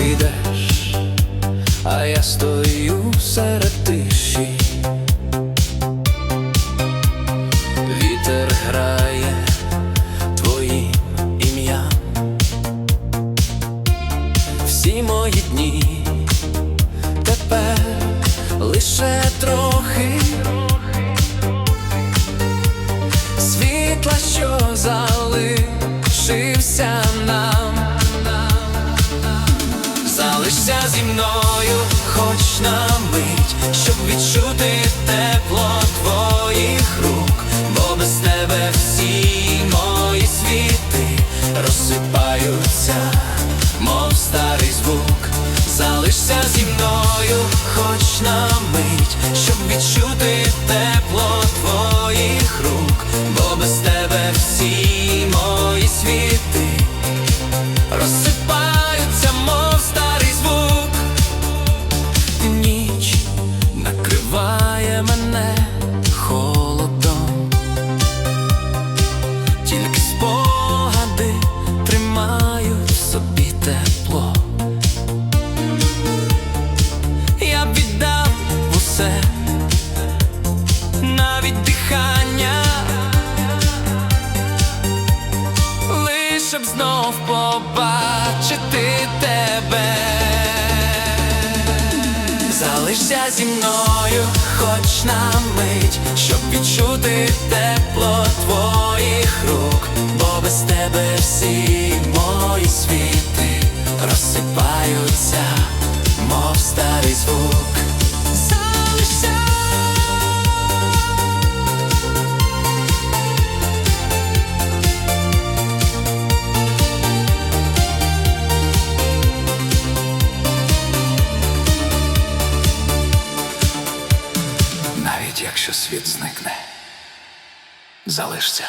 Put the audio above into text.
йдеш, а я стою серед тиші. Вітер грає твоїм ім'ям. Всі мої дні тепер лише трохи світла, що залишився Залишся зі мною, хоч на мить, щоб відчути тепло твоїх рук, бо без тебе всі мої світи розсипаються, мов старий звук. Залишся зі мною, хоч на мить, щоб відчути тепло твоїх рук, бо без тебе всі мене холодом, тільки спогади тримають в собі тепло. Я віддав усе, навіть дихання. Лише б знов зі мною, хоч на мить, щоб відчути тепло твоїх рук, бо без тебе всі мої світи розсипаються, мов старий звук. Навіть якщо світ зникне, залишся.